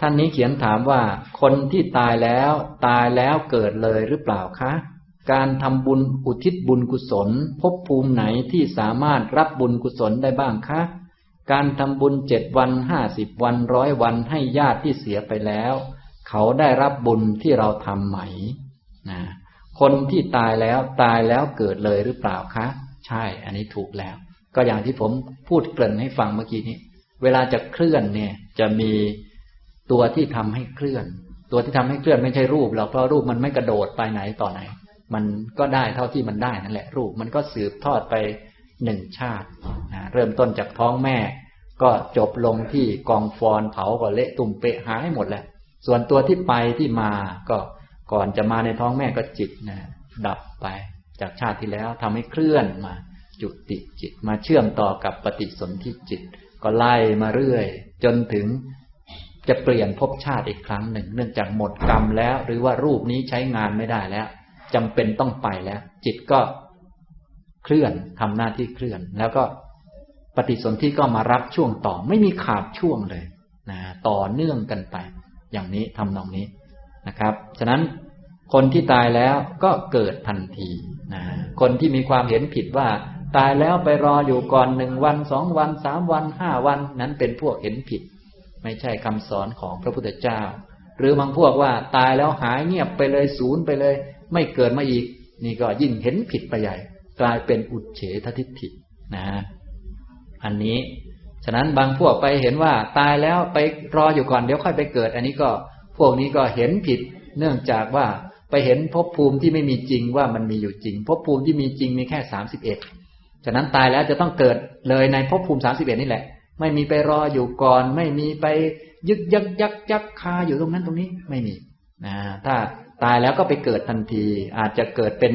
ท่านนี้เขียนถามว่า คนที่ตายแล้วตายแล้วเกิดเลยหรือเปล่าคะ การทำบุญอุทิศบุญกุศลภพภูมิไหนที่สามารถรับบุญกุศลได้บ้างคะ การทำบุญเจ็ดวันห้าสิบวันร้อยวันให้ญาติที่เสียไปแล้ว เขาได้รับบุญที่เราทำไหมนะคนที่ตายแล้วตายแล้วเกิดเลยหรือเปล่าคะ ใช่ อันนี้ถูกแล้ว ก็อย่างที่ผมพูดเกริ่นให้ฟังเมื่อกี้นี้ เวลาจะเคลื่อนเนี่ยจะมี ตัวที่ทำให้เคลื่อน ตัวที่ทำให้เคลื่อนไม่ใช่รูปหรอกเพราะรูปมันไม่กระโดดไปไหนต่อไหน มันก็ได้เท่าที่มันได้นั่นแหละ รูปมันก็สืบทอดไปหนึ่งชาตินะเริ่มต้นจากท้องแม่ ก็จบลงที่กองฟอนเผาก็เละตุ่มเปะหายหมดแหละ ส่วนตัวที่ไปที่มาก็ก่อนจะมาในท้องแม่ก็จิตนะดับไปจากชาติที่แล้วทำให้เคลื่อนมา จุติจิตมาเชื่อมต่อกับปฏิสนธิจิต ก็ไล่มาเรื่อย จนถึง จะเปลี่ยนภพชาติอีกครั้งหนึ่ง เนื่องจากหมดกรรมแล้ว หรือว่ารูปนี้ใช้งานไม่ได้แล้วจำเป็นต้องไปแล้ว จิตก็เคลื่อนทำหน้าที่เคลื่อน แล้วก็ปฏิสนธิก็มารับช่วงต่อ ไม่มีขาดช่วงเลยนะต่อเนื่องกันไป อย่างนี้ทำนองนี้นะครับ ฉะนั้นคนที่ตายแล้วก็เกิดทันทีนะคนที่มีความเห็นผิดว่า ตายแล้วไปรออยู่ก่อนหนึ่งวันสองวันสามวันห้าวัน นั้นเป็นพวกเห็นผิด ไม่ใช่คำสอนของพระพุทธเจ้า หรือบางพวกว่าตายแล้วหายเงียบไปเลยศูนย์ไปเลย ไม่เกิดมาอีก นี่ก็ยิ่งเห็นผิดไปใหญ่ กลายเป็นอุดเฉททิฏฐินะอันนี้ฉะนั้นบางพวกไปเห็นว่าตายแล้วไปรออยู่ก่อนเดี๋ยวค่อยไปเกิด อันนี้ก็พวกนี้ก็เห็นผิด เนื่องจากว่าไปเห็นภพภูมิที่ไม่มีจริงว่ามันมีอยู่จริงภพภูมิที่มีจริงมีแค่สามสิบเอ็ดฉะนั้นตายแล้วจะต้องเกิดเลยในภพภูมิสามสิบเอ็ดนี่แหละ ไม่มีไปรออยู่ก่อน ไม่มีไปยึกยักยักยักคาอยู่ตรงนั้นตรงนี้ไม่มีนะถ้าตายแล้วก็ไปเกิดทันที อาจจะเกิดเป็น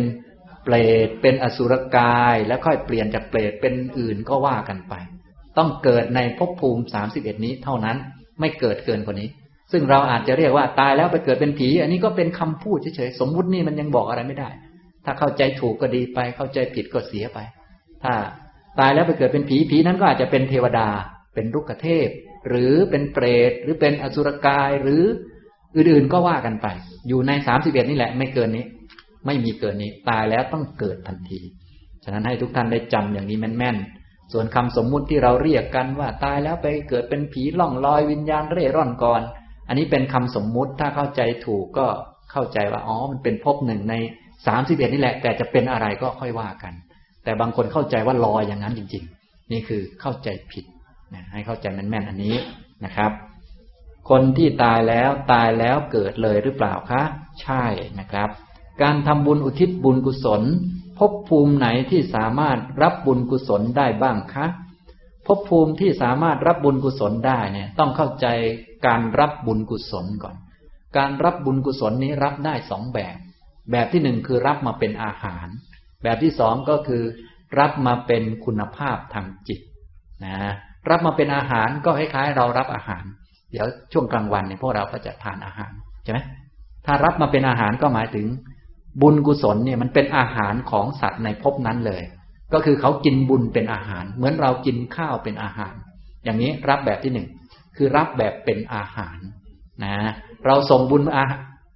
เปรตเป็นอสุรกาย แล้วค่อยเปลี่ยนจากเปรตเป็นอื่นก็ว่ากันไป ต้องเกิดในภพภูมิสามสิบเอ็ดนี้เท่านั้นไม่เกิดเกินกว่านี้ ซึ่งเราอาจจะเรียกว่าตายแล้วไปเกิดเป็นผี อันนี้ก็เป็นคำพูดเฉยๆสมมุตินี่มันยังบอกอะไรไม่ได้ ถ้าเข้าใจถูกก็ดีไป เข้าใจผิดก็เสียไป ถ้า ตายแล้วไปเกิดเป็นผีผีนั้นก็อาจจะเป็นเทวดา เป็นรุกเทพ หรือเป็นเปรต หรือเป็นอสุรกายหรืออื่นๆก็ว่ากันไป อยู่ในสามสิบเอ็ดนี่แหละ ไม่เกินนี้ ไม่มีเกินนี้ ตายแล้วต้องเกิดทันที ฉะนั้นให้ทุกท่านได้จำอย่างนี้แม่นๆ ส่วนคำสมมุติที่เราเรียกกันว่าตายแล้วไปเกิดเป็นผีล่องลอยวิญญาณเร่ร่อนก่อน อันนี้เป็นคำสมมุติถ้าเข้าใจถูกก็เข้าใจว่าอ๋อมันเป็นภพหนึ่งในสามสิบเอ็ดนี่แหละ แต่จะเป็นอะไรก็ค่อยว่ากัน แต่บางคนเข้าใจว่าลอยอย่างนั้นจริง ๆ นี่คือเข้าใจผิดนะให้เข้าใจแม่นๆอันนี้นะครับ คนที่ตายแล้วตายแล้วเกิดเลยหรือเปล่าคะ ใช่นะครับ การทำบุญอุทิศบุญกุศลภพภูมิไหนที่สามารถรับบุญกุศลได้บ้างคะภพภูมิที่สามารถรับบุญกุศลได้เนี่ย ต้องเข้าใจการรับบุญกุศลก่อน การรับบุญกุศลนี้รับได้สองแบบ แบบที่หนึ่งคือรับมาเป็นอาหาร แบบที่สองก็คือ รับมาเป็นคุณภาพทางจิตนะรับมาเป็นอาหารก็คล้ายๆ เรารับอาหาร เดี๋ยวช่วงกลางวันเนี่ยพวกเราก็จะทานอาหารใช่ไหมถ้ารับมาเป็นอาหารก็หมายถึง บุญกุศลเนี่ยมันเป็นอาหารของสัตว์ในภพนั้นเลย ก็คือเขากินบุญเป็นอาหาร เหมือนเรากินข้าวเป็นอาหาร อย่างนี้รับแบบที่หนึ่งคือรับแบบเป็นอาหารนะเราส่งบุญ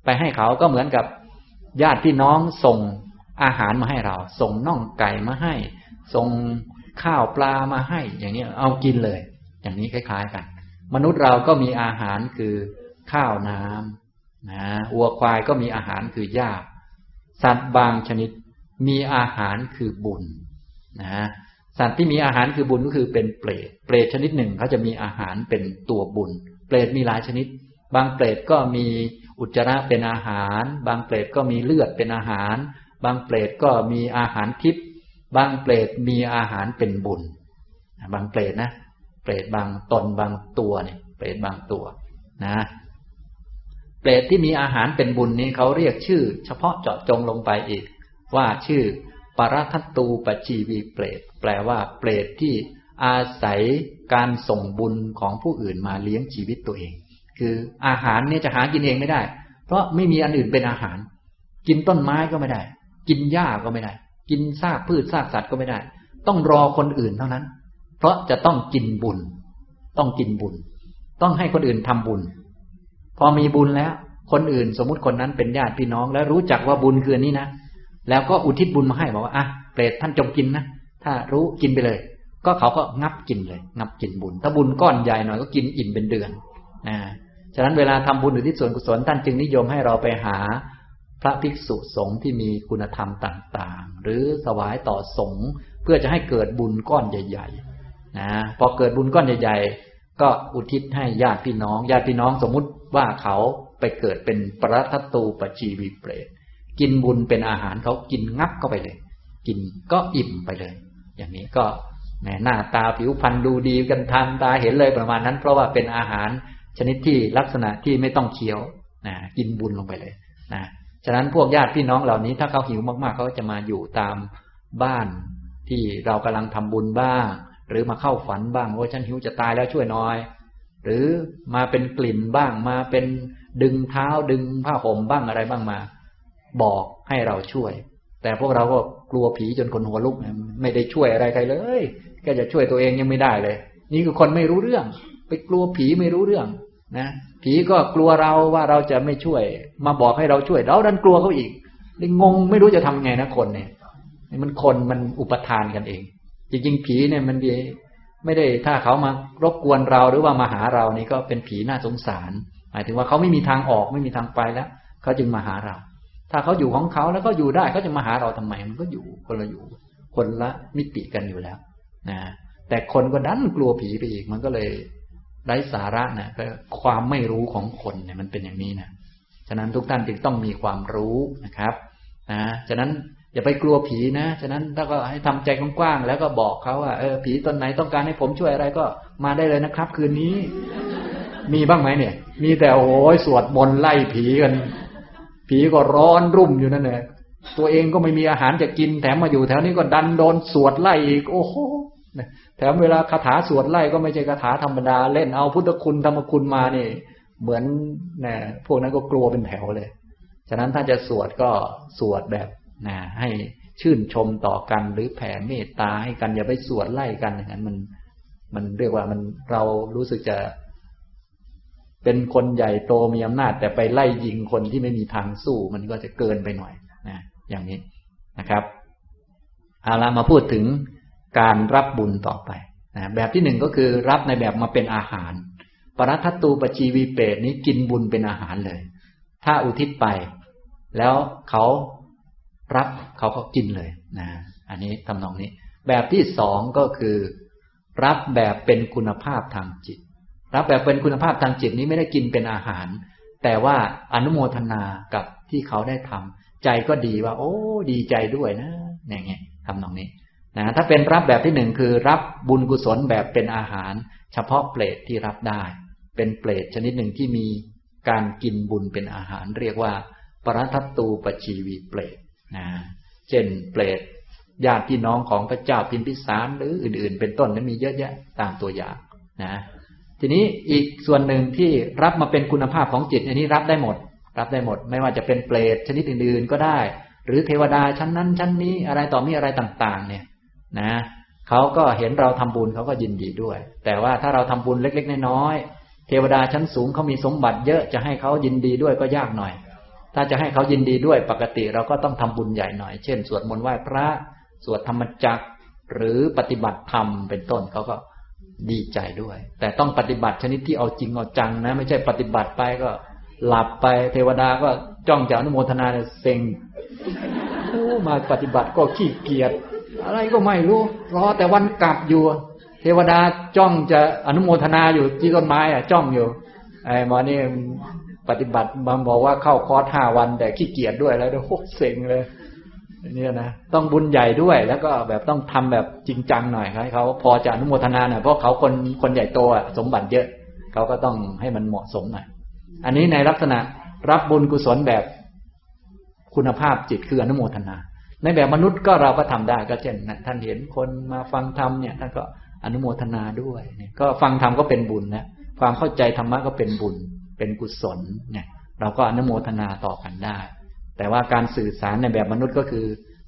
ไปให้เขาก็เหมือนกับญาติพี่น้องส่ง อาหารมาให้เรา ส่งน่องไก่มาให้ ส่งข้าวปลามาให้ อย่างนี้เอากินเลย อย่างนี้คล้าย ๆ กัน มนุษย์เราก็มีอาหารคือข้าวน้ำนะวัวควายก็มีอาหารคือหญ้า สัตว์บางชนิดมีอาหารคือบุญนะสัตว์ที่มีอาหารคือบุญก็คือเป็นเปรต เปรตชนิดหนึ่งเขาจะมีอาหารเป็นตัวบุญ เปรตมีหลายชนิด บางเปรตก็มีอุจจาระเป็นอาหาร บางเปรตก็มีเลือดเป็นอาหาร บางเปรตก็มีอาหารทิพย์บางเปรตมีอาหารเป็นบุญ บางเปรตนะ เปรตบางตนบางตัวเนี่ยเปรตบางตัวนะเปรตที่มีอาหารเป็นบุญนี้เขาเรียกชื่อ เฉพาะเจาะจงลงไปอีก ว่าชื่อปรทัตตูปชีวีเปรตแปลว่า เปรตที่อาศัยการส่งบุญของผู้อื่นมาเลี้ยงชีวิตตัวเอง คืออาหารเนี่ยจะหากินเองไม่ได้ เพราะไม่มีอันอื่นเป็นอาหาร กินต้นไม้ก็ไม่ได้ กินหญ้าก็ไม่ได้ กินซากพืชซากสัตว์ก็ไม่ได้ ต้องรอคนอื่นเท่านั้น เพราะจะต้องกินบุญ ต้องกินบุญ ต้องให้คนอื่นทำบุญ พอมีบุญแล้ว คนอื่นสมมุติคนนั้นเป็นญาติพี่น้อง แล้วรู้จักว่าบุญคือนนี้นะแล้วก็อุทิศบุญมาให้บอกว่าอะเปรตท่านจงกินนะถ้ารู้กินไปเลย ก็เขาก็งับกินเลย งับกินบุญ ถ้าบุญก้อนใหญ่หน่อยก็กินอิ่มเป็นเดือนนะฉะนั้นเวลาทำบุญหรือที่ส่วนกุศลท่านจึงนิยมให้เราไปหา พระภิกษุสงฆ์ที่มีคุณธรรมต่างๆ หรือสวายต่อสงฆ์เพื่อจะให้เกิดบุญก้อนใหญ่ๆนะพอเกิดบุญก้อนใหญ่ ๆ ก็อุทิศให้ญาติพี่น้อง ญาติพี่น้องสมมุติว่าเขาไปเกิดเป็นปรัตตูปชีวีเปรตกินบุญเป็นอาหารเขากินงับเข้าไปเลย กินก็อิ่มไปเลย อย่างนี้ก็แหมหน้าตาผิวพรรณดูดีกันทันตาเห็นเลยประมาณนั้น เพราะว่าเป็นอาหารชนิดที่ลักษณะที่ไม่ต้องเคี้ยวนะกินบุญลงไปเลยนะ ฉะนั้นพวกญาติพี่น้องเหล่านี้ ถ้าเขาหิวมากๆ เขาจะมาอยู่ตามบ้านที่เรากำลังทำบุญบ้าง หรือมาเข้าฝันบ้างว่าฉันหิวจะตายแล้วช่วยหน่อย หรือมาเป็นกลิ่นบ้างมาเป็นดึงเท้าดึงผ้าห่มบ้างอะไรบ้างมา บอกให้เราช่วย แต่พวกเราก็กลัวผีจนคนหัวลุกไม่ได้ช่วยอะไรใครเลยก็จะช่วยตัวเองยังไม่ได้เลย นี่คือคนไม่รู้เรื่อง ไปกลัวผีไม่รู้เรื่องนะ ผีก็กลัวเราว่าเราจะไม่ช่วย มาบอกให้เราช่วย เราดันกลัวเขาอีกเลยงงไม่รู้จะทำไงนะคนเนี่ยมันคนมันอุปทานกันเอง จริงๆ ผีเนี่ยมันดีไม่ได้ถ้าเขามารบกวนเราหรือว่ามาหาเรานี่ก็เป็นผีน่าสงสาร หมายถึงว่าเขาไม่มีทางออกไม่มีทางไปแล้วเขาจึงมาหาเรา ถ้าเขาอยู่ของเขาแล้วก็อยู่ได้เขาจะมาหาเราทำไม มันก็อยู่คนละอยู่ คนละมิติกันอยู่แล้วนะแต่คนก็ดันกลัวผีไปอีกมันก็เลย ไร้สาระนะก็ความไม่รู้ของคนเนี่ยมันเป็นอย่างนี้นะฉะนั้นทุกท่านจึงต้องมีความรู้นะครับนะฉะนั้นอย่าไปกลัวผีนะ ฉะนั้นถ้าก็ให้ทำใจกว้างๆแล้วก็บอกเขาว่าเออผีตนไหนต้องการให้ผมช่วยอะไรก็มาได้เลยนะครับ คืนนี้ มีบ้างไหมเนี่ย มีแต่โอ้ยสวดมนต์ไล่ผีกัน ผีก็ร้อนรุ่มอยู่นั่นแหละตัวเองก็ไม่มีอาหารจะกินแถมมาอยู่แถวนี้ก็ดันโดนสวดไล่อีก โอ้โห แถมเวลาคาถาสวดไล่ก็ไม่ใช่คาถาธรรมดา เล่นเอาพุทธคุณธรรมคุณมานี่เหมือนนี่พวกนั้นก็กลัวเป็นแถวเลย ฉะนั้นถ้าจะสวดก็สวดแบบนะให้ชื่นชมต่อกันหรือแผ่เมตตาให้กันอย่าไปสวดไล่กันอย่างนั้นมัน มันเรียกว่ามันเรารู้สึกจะ เป็นคนใหญ่โตมีอำนาจ แต่ไปไล่ยิงคนที่ไม่มีทางสู้ มันก็จะเกินไปหน่อยนะอย่างนี้นะครับเอาละมาพูดถึง การรับบุญต่อไปนะแบบที่หนึ่งก็คือรับในแบบมาเป็นอาหาร ปรัตตูปชีวีเปรตนี้กินบุญเป็นอาหารเลย ถ้าอุทิศไป แล้วเขารับเขาก็กินเลยนะอันนี้ทำนองนี้ แบบที่สองก็คือ รับแบบเป็นคุณภาพทางจิต รับแบบเป็นคุณภาพทางจิตนี้ไม่ได้กินเป็นอาหาร แต่ว่าอนุโมทนากับที่เขาได้ทำใจก็ดีว่า โอ้ ดีใจด้วยนะอย่างเงี้ยทำนองนี้ นะถ้าเป็นรับแบบที่หนึ่งคือ รับบุญกุศลแบบเป็นอาหาร เฉพาะเปรตที่รับได้ เป็นเปรตชนิดหนึ่งที่มีการกินบุญเป็นอาหาร เรียกว่า ปรัตตูปชีวีเปรตนะเช่นเปรตญาติพี่น้องของพระเจ้าพิมพิสารหรืออื่น ๆ เป็นต้นนั้นมีเยอะแยะตามตัวอย่างนะทีนี้อีกส่วนหนึ่งที่รับมาเป็นคุณภาพของจิต อันนี้รับได้หมด รับได้หมด ไม่ว่าจะเป็นเปรตชนิดอื่น ๆ ก็ได้ หรือเทวดาชั้นนั้นชั้นนี้อะไรต่อมีอะไรต่าง ๆ เนี่ย นะเขาก็เห็นเราทำบุญเขาก็ยินดีด้วย แต่ว่าถ้าเราทำบุญเล็ก ๆ น้อยๆเทวดาชั้นสูงเขามีสมบัติเยอะจะให้เขายินดีด้วยก็ยากหน่อย ถ้าจะให้เขายินดีด้วยปกติเราก็ต้องทำบุญใหญ่หน่อย เช่น สวดมนต์ไหว้พระสวดธรรมจักรหรือปฏิบัติธรรมเป็นต้นเขาก็ดีใจด้วย แต่ต้องปฏิบัติชนิดที่เอาจริงเอาจังนะ ไม่ใช่ปฏิบัติไปก็หลับไปเทวดาก็จ้องจะอนุโมทนาเซ็งมาปฏิบัติก็ขี้เกียจ อะไรก็ไม่รู้ รอแต่วันกลับอยู่ เทวดาจ้องจะอนุโมทนาอยู่ที่ต้นไม้อะจ้องอยู่ไอ้หมอนี่ปฏิบัติบางบอกว่าเข้าคอร์สห้าวัน แต่ขี้เกียจด้วยแล้วโคตรเซ็งเลยเนี่ยนะต้องบุญใหญ่ด้วยแล้วก็แบบต้องทำแบบจริงจังหน่อยให้เขาพอจะอนุโมทนาหน่อยเพราะเขาคนคนใหญ่โตอะสมบัติเยอะเขาก็ต้องให้มันเหมาะสมหน่อยอันนี้ในลักษณะรับบุญกุศลแบบคุณภาพจิตคืออนุโมทนา ในแบบมนุษย์ก็เราก็ทำได้ก็เช่นท่านเห็นคนมาฟังธรรมเนี่ยท่านก็อนุโมทนาด้วยเนี่ยก็ฟังธรรมก็เป็นบุญนะความเข้าใจธรรมะก็เป็นบุญ เป็นกุศลเนี่ยเราก็อนุโมทนาต่อกันได้ แต่ว่าการสื่อสารในแบบมนุษย์ก็คือ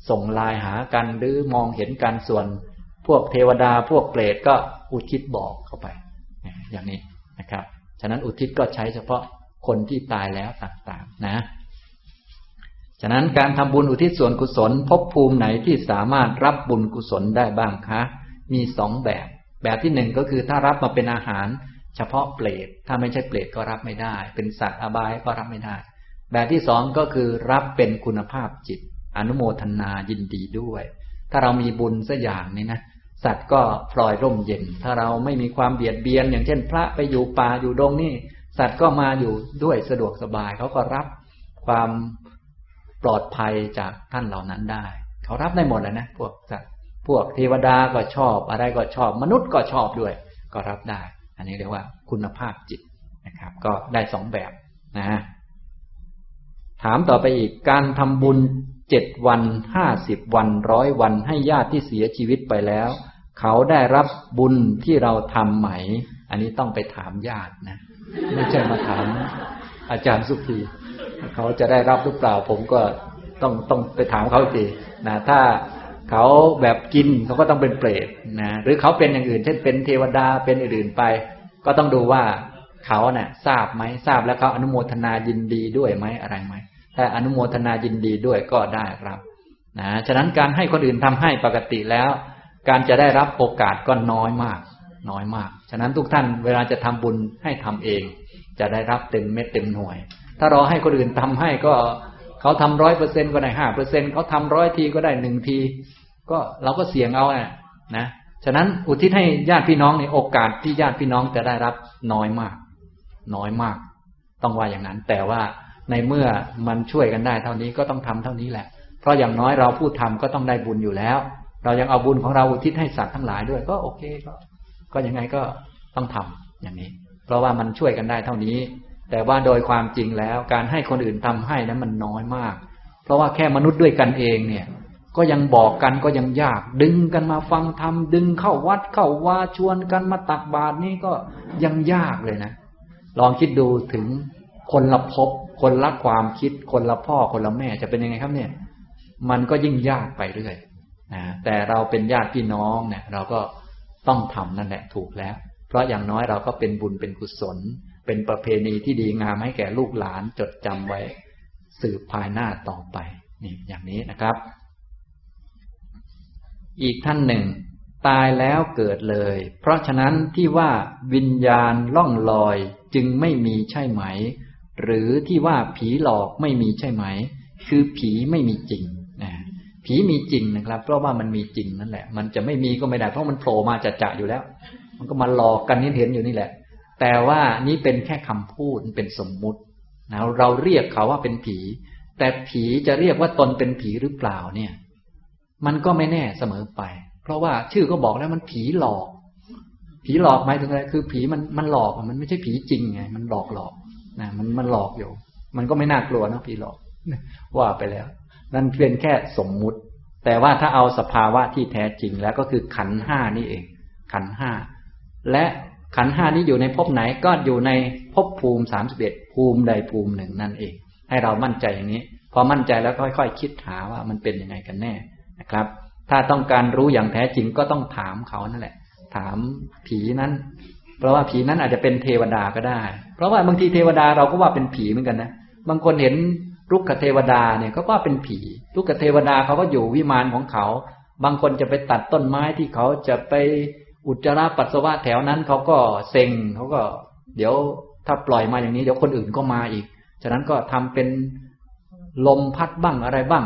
ส่งลน์หากันหรือมองเห็นการส่วน พวกเทวดาพวกเปรตก็อุทิศบอกเข้าไป อย่างนี้นะครับ ฉะนั้นอุทิศก็ใช้เฉพาะคนที่ตายแล้วต่างๆ นะ ฉะนั้นการทำบุญอุทิศส่วนกุศลภพภูมิไหนที่สามารถรับบุญกุศลได้บ้างคะ มีสองแบบ แบบที่หนึ่งก็คือถ้ารับมาเป็นอาหาร เฉพาะเปรตถ้าไม่ใช่เปรตก็รับไม่ได้ เป็นสัตว์อบายก็รับไม่ได้ แบบที่สองก็คือรับเป็นคุณภาพจิต อนุโมทนายินดีด้วย ถ้าเรามีบุญสักอย่างนี้นะสัตว์ก็พลอยร่มเย็น ถ้าเราไม่มีความเบียดเบียน อย่างเช่น พระไปอยู่ป่าอยู่ดงนี่ สัตว์ก็มาอยู่ด้วยสะดวกสบายเขาก็รับความ ปลอดภัยจากท่านเหล่านั้นได้ เขารับได้หมดเลยนะพวกสัตว์พวกเทวดาก็ชอบอะไรก็ชอบ มนุษย์ก็ชอบด้วย ก็รับได้ อันนี้เรียกว่าคุณภาพจิตนะครับ ก็ได้สองแบบนะถามต่อไปอีกการทำบุญเจ็ดวันห้าสิบวันร้อยวันให้ญาติที่เสียชีวิตไปแล้ว เขาได้รับบุญที่เราทำไหม อันนี้ต้องไปถามญาตินะ ไม่ใช่มาถามอาจารย์สุพี เขาจะได้รับหรือเปล่า ผมก็ต้องต้องไปถามเขาทีนะถ้าเขาแบบกินเขาก็ต้องเป็นเปรตนะหรือเขาเป็นอย่างอื่น เช่นเป็นเทวดาเป็นอื่นๆไป ก็ต้องดูว่าเขาเนะ่ยทราบไหมทราบแล้วเขาอนุโมทนายินดีด้วยไหมอะไรไหมถ้าอนุโมทนายินดีด้วยก็ได้รับนะฉะนั้นการให้คนอื่นทำให้ปกติแล้ว การจะได้รับโอกาสก็น้อยมาก น้อยมาก ฉะนั้นทุกท่านเวลาจะทำบุญให้ทำเอง จะได้รับเต็มเม็ดเต็มหน่วย ถ้ารอให้คนอื่นทำให้ก็เขาทำร้อยเปอร์เซ็นก็ได้ห้าเปอร์เซ็นเขาทำร้อยทีก็ได้หนึ่งที ก็เราก็เสี่ยงเอาอะนะฉะนั้นอุทิศให้ญาติพี่น้องในโอกาสที่ญาติพี่น้องจะได้รับน้อยมาก น้อยมาก ต้องว่าอย่างนั้น แต่ว่าในเมื่อมันช่วยกันได้เท่านี้ก็ต้องทำเท่านี้แหละ เพราะอย่างน้อยเราพูดทำก็ต้องได้บุญอยู่แล้ว เรายังเอาบุญของเราอุทิศให้สัตว์ทั้งหลายด้วย ก็โอเคก็ ก็ยังไงก็ต้องทำอย่างนี้ เพราะว่ามันช่วยกันได้เท่านี้ แต่ว่าโดยความจริงแล้วการให้คนอื่นทำให้นั้นมันน้อยมาก เพราะว่าแค่มนุษย์ด้วยกันเองเนี่ย ก็ยังบอกกันก็ยังยาก ดึงกันมาฟังธรรมดึงเข้าวัดเข้าวาชวนกันมาตักบาตรนี่ก็ยังยากเลยนะ ลองคิดดูถึงคนละภพคนละความคิด คนละพ่อคนละแม่จะเป็นยังไงครับเนี่ย มันก็ยิ่งยากไปเรื่อยนะแต่เราเป็นญาติพี่น้องเนี่ย เราก็ต้องทำนั่นแหละถูกแล้ว เพราะอย่างน้อยเราก็เป็นบุญเป็นกุศล เป็นประเพณีที่ดีงามให้แก่ลูกหลานจดจำไว้ สืบภายหน้าต่อไปนี่อย่างนี้นะครับ อีกท่านหนึ่ง ตายแล้วเกิดเลย เพราะฉะนั้นที่ว่าวิญญาณล่องลอยจึงไม่มีใช่ไหม หรือที่ว่าผีหลอกไม่มีใช่ไหม คือผีไม่มีจริงนะผีมีจริงนะครับ เพราะว่ามันมีจริงนั่นแหละ มันจะไม่มีก็ไม่ได้เพราะมันโผล่มาจะจะอยู่แล้ว มันก็มาหลอกกันนี่เห็นอยู่นี่แหละ แต่ว่านี้เป็นแค่คำพูดเป็นสมมุตินะเราเรียกเขาว่าเป็นผี แต่ผีจะเรียกว่าตนเป็นผีหรือเปล่าเนี่ย มันก็ไม่แน่เสมอไป เพราะว่าชื่อก็บอกแล้วมันผีหลอก ผีหลอกหมายถึงอะไรคือผีมันมันหลอกมันไม่ใช่ผีจริงไงมันหลอกหลอกนะมันมันหลอกอยู่ มันก็ไม่น่ากลัวนะผีหลอกว่าไปแล้ว นั่นเพียงแค่สมมุติ แต่ว่าถ้าเอาสภาวะที่แท้จริงแล้วก็คือขันห้านี่เอง ขันห้าและ ขันห้านี้อยู่ในภพไหนก็อยู่ในภพภูมิสามสิบเอ็ดภูมิใดภูมิหนึ่งนั่นเอง ให้เรามั่นใจอย่างนี้ พอมั่นใจแล้วค่อยๆคิดหาว่ามันเป็นยังไงกันแน่นะครับ ถ้าต้องการรู้อย่างแท้จริงก็ต้องถามเขานั่นแหละ ถามผีนั้น เพราะว่าผีนั้นอาจจะเป็นเทวดาก็ได้ เพราะว่าบางทีเทวดาเราก็ว่าเป็นผีเหมือนกันนะบางคนเห็นลุกขเทวดาเนี่ยก็ว่าเป็นผีลุกขเทวดาเขาก็อยู่วิมานของเขา บางคนจะไปตัดต้นไม้ที่เขาจะไป อุจจาระปัสสาวะแถวนั้นเขาก็เซ็งเขาก็ เดี๋ยวถ้าปล่อยมาอย่างนี้เดี๋ยวคนอื่นก็มาอีก ฉะนั้นก็ทำเป็นลมพัดบ้างอะไรบ้าง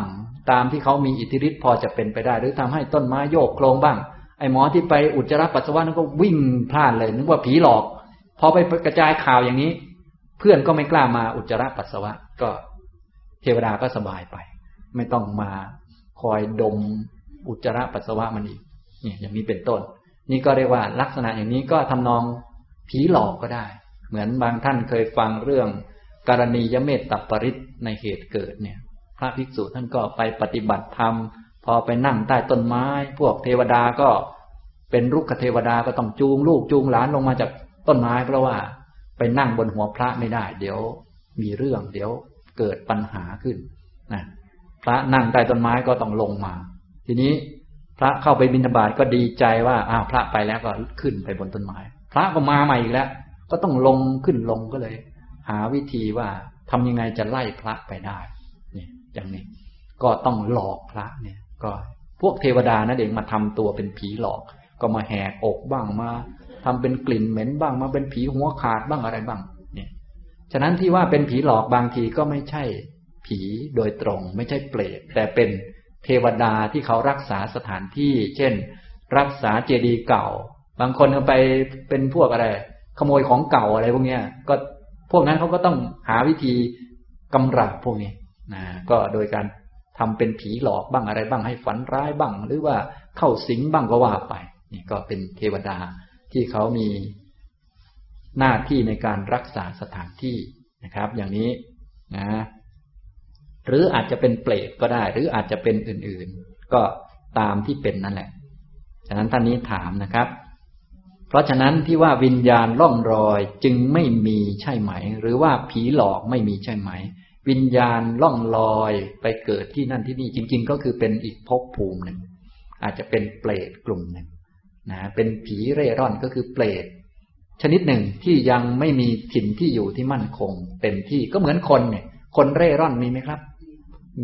ตามที่เขามีอิทธิฤทธิ์พอจะเป็นไปได้ หรือทำให้ต้นไม้โยกโครงบ้าง ไอ้หมอที่ไปอุจจาระปัสสาวะนั้นก็วิ่งพลาดเลยนึกว่าผีหลอกพอไปกระจายข่าวอย่างนี้ เพื่อนก็ไม่กล้ามาอุจจาระปัสสาวะ ก็เทวดาก็สบายไป ไม่ต้องมาคอยดมอุจจาระปัสสาวะมันอีกเนี่ยอย่างนี้เป็นต้น นี่ก็เรียกว่าลักษณะอย่างนี้ก็ทำนองผีหลอกก็ได้ เหมือนบางท่านเคยฟังเรื่องกรณียเมตตปริตในเหตุเกิดเนี่ย พระภิกษุท่านก็ไปปฏิบัติธรรม พอไปนั่งใต้ต้นไม้ พวกเทวดาก็เป็นรุกขเทวดาก็ต้องจูงลูกจูงหลานลงมาจากต้นไม้เพราะว่าไปนั่งบนหัวพระไม่ได้ เดี๋ยวมีเรื่องเดี๋ยวเกิดปัญหาขึ้นนะพระนั่งใต้ต้นไม้ก็ต้องลงมา ทีนี้ ระเข้าไปบิณฑบาตก็ดีใจว่าอ้าวพระไปแล้วก็ขึ้นไปบนต้นไม้ พระก็มาใหม่อีกแล้ว ก็ต้องลงขึ้นลงก็เลย หาวิธีว่าทำยังไงจะไล่พระไปได้เนี่ยอย่างนี้ ก็ต้องหลอกพระเนี่ย ก็พวกเทวดานั่นเองมาทำตัวเป็นผีหลอก ก็มาแหกอกบ้างมาทำเป็นกลิ่นเหม็นบ้างมาเป็นผีหัวขาดบ้างอะไรบ้าง เนี่ย ฉะนั้นที่ว่าเป็นผีหลอกบางทีก็ไม่ใช่ผีโดยตรง ไม่ใช่เปรตแต่เป็น เทวดาที่เขารักษาสถานที่ เช่น รักษาเจดีย์เก่า บางคนไปเป็นพวกอะไร ขโมยของเก่าอะไรพวกเนี้ยก็พวกนั้นเขาก็ต้องหาวิธีกำราบพวกนี้นะก็โดยการทำเป็นผีหลอกบ้างอะไรบ้างให้ฝันร้ายบ้าง หรือว่าเข้าสิงบ้างก็ว่าไปนี่ก็เป็นเทวดาที่เขามีหน้าที่ในการรักษาสถานที่นะครับ อย่างนี้นะ หรืออาจจะเป็นเปรตก็ได้ หรืออาจจะเป็นอื่นๆ ก็ตามที่เป็นนั่นแหละ ฉะนั้นท่านนี้ถามนะครับ เพราะฉะนั้นที่ว่าวิญญาณล่องรอยจึงไม่มีใช่ไหม หรือว่าผีหลอกไม่มีใช่ไหม วิญญาณล่องลอยไปเกิดที่นั่นที่นี่ จริง ๆ ก็คือเป็นอีกภพภูมิหนึ่ง อาจจะเป็นเปรตกลุ่มหนึ่งนะเป็นผีเร่ร่อนก็คือเปรตชนิดหนึ่งที่ยังไม่มีถิ่นที่อยู่ที่มั่นคง เต็มที่ก็เหมือนคนเนี่ยคนเร่ร่อนมีไหมครับ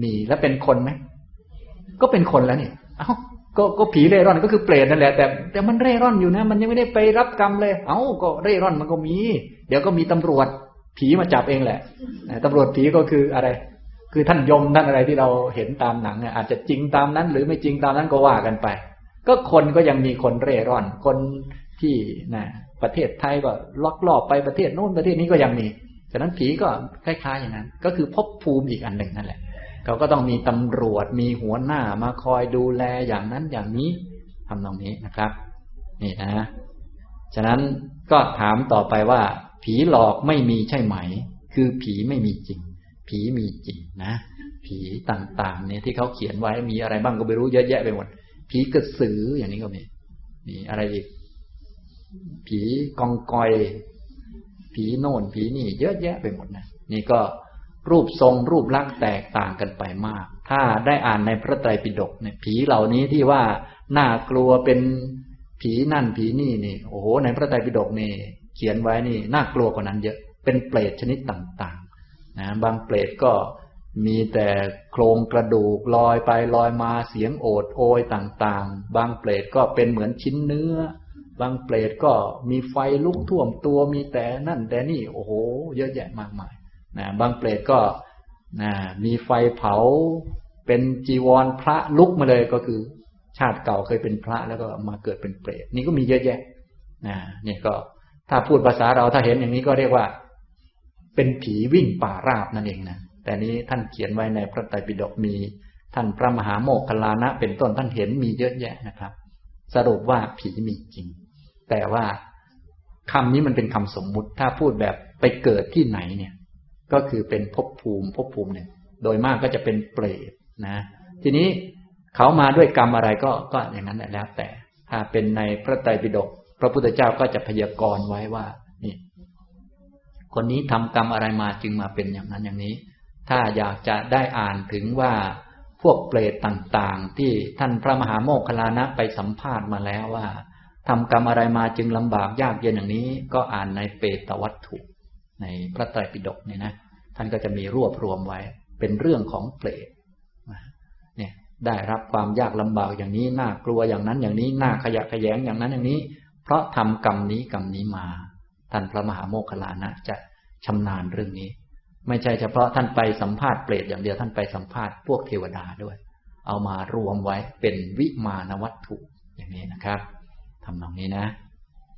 มีแล้วเป็นคนไหมก็เป็นคนแล้วเนี่ยเอ้าก็ก็ผีเร่ร่อนก็คือเปรตนั่นแหละแต่แต่มันเร่ร่อนอยู่นะ มันยังไม่ได้ไปรับกรรมเลย เอ้าก็เร่ร่อนมันก็มี เดี๋ยวก็มีตำรวจผีมาจับเองแหละตำรวจผีก็คืออะไร คือท่านยมท่านอะไรที่เราเห็นตามหนังอาจจะจริงตามนั้น หรือไม่จริงตามนั้นก็ว่ากันไป ก็คนก็ยังมีคนเร่ร่อน คนที่นะประเทศไทยก็ล็อกลอบไปประเทศโน้นประเทศนี้ก็ยังมีฉะนั้นผีก็คล้ายๆอย่างนั้น ก็คือภพภูมิอีกอันหนึ่งนั่นแหละ เขาก็ต้องมีตำรวจมีหัวหน้ามาคอยดูแลอย่างนั้นอย่างนี้ทำตรงนี้นะครับ นี่นะ ฉะนั้นก็ถามต่อไปว่า ผีหลอกไม่มีใช่ไหม คือผีไม่มีจริง ผีมีจริงนะ ผีต่างๆ เนี่ยที่เขาเขียนไว้มีอะไรบ้างก็ไม่รู้เยอะแยะไปหมด ผีกระสืออย่างนี้ก็มีมีอะไรอีก ผีกองกอย ผีโน่นผีนี่ เยอะแยะไปหมดนะนี่ก็ รูปทรงรูปลักษณ์แตกต่างกันไปมาก ถ้าได้อ่านในพระไตรปิฎกเนี่ยผีเหล่านี้ที่ว่าน่ากลัวเป็นผีนั่นผีนี่นี่โอ้โหในพระไตรปิฎกนี่เขียนไว้นี่น่ากลัวกว่านั้นเยอะเป็นเปรตชนิดต่างๆนะบางเปรตก็มีแต่โครงกระดูกลอยไปลอยมาเสียงโอดโอยต่างๆ บางเปรตก็เป็นเหมือนชิ้นเนื้อ บางเปรตก็มีไฟลุกท่วมตัวมีแต่นั่นแต่นี่โอ้โห เยอะแยะมากมาย นะบางเปรตก็นะมีไฟเผาเป็นจีวรพระลุกมาเลยก็คือ ชาติเก่าเคยเป็นพระแล้วก็มาเกิดเป็นเปรตนี่ก็มีเยอะแยะนะนี่ก็ถ้าพูดภาษาเราถ้าเห็นอย่างนี้ก็เรียกว่า เป็นผีวิ่งป่าราบนั่นเองนะแต่นี้ท่านเขียนไว้ในพระไตรปิฎกมี ท่านพระมหาโมคคลานะ เป็นต้นท่านเห็นมีเยอะแยะนะครับ สรุปว่าผีมีจริง แต่ว่าคำนี้มันเป็นคำสมมุติถ้าพูดแบบไปเกิดที่ไหนเนี่ย ก็คือเป็นภพภูมิภพภูมิหนึ่งโดยมากก็จะเป็นเปรตนะ ทีนี้เขามาด้วยกรรมอะไรก็ก็อย่างนั้นแล้วแต่ ถ้าเป็นในพระไตรปิฎกพระพุทธเจ้าก็จะพยากรณ์ไว้ว่านี่คนนี้ทำกรรมอะไรมาจึงมาเป็นอย่างนั้นอย่างนี้ ถ้าอยากจะได้อ่านถึงว่าพวกเปรตต่างๆ ที่ท่านพระมหาโมคคลานะไปสัมภาษณ์มาแล้วว่าทำกรรมอะไรมาจึงลำบากยากเย็นอย่างนี้ ก็อ่านในเปตวัตถุ ในพระไตรปิฎกเนี่ยนะท่านก็จะมีรวบรวมไว้ เป็นเรื่องของเปรตเนี่ยได้รับความยากลำบากอย่างนี้น่ากลัวอย่างนั้นอย่างนี้น่าขยะขยงอย่างนั้นอย่างนี้ เพราะทำกรรมนี้กรรมนี้มา ท่านพระมหาโมคคลานะจะชำนาญเรื่องนี้ ไม่ใช่เฉพาะท่านไปสัมภาษณ์เปรตอย่างเดียวท่านไปสัมภาษณ์พวกเทวดาด้วย เอามารวมไว้เป็นวิมานวัตถุอย่างนี้นะครับทำตรงนี้นะ